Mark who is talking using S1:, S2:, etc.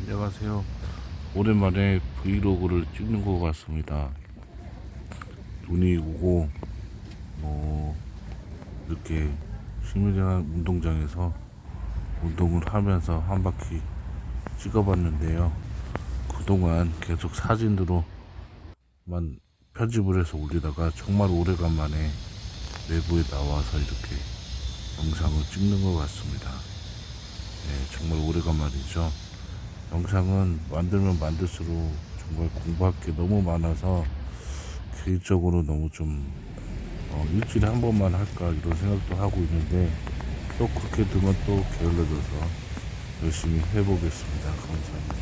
S1: 안녕하세요. 오랜만에 브이로그를 찍는 것 같습니다. 눈이 오고 뭐 이렇게 시민대학 운동장에서 운동을 하면서 한 바퀴 찍어봤는데요. 그동안 계속 사진으로만 편집을 해서 올리다가 정말 오래간만에 내부에 나와서 이렇게 영상을 찍는 것 같습니다. 네, 정말 오래간만이죠. 영상은 만들면 만들수록 정말 공부할 게 너무 많아서 개인적으로 너무 좀 어, 일주일에 한 번만 할까 이런 생각도 하고 있는데 또 그렇게 되면 또 게을러져서 열심히 해보겠습니다. 감사합니다.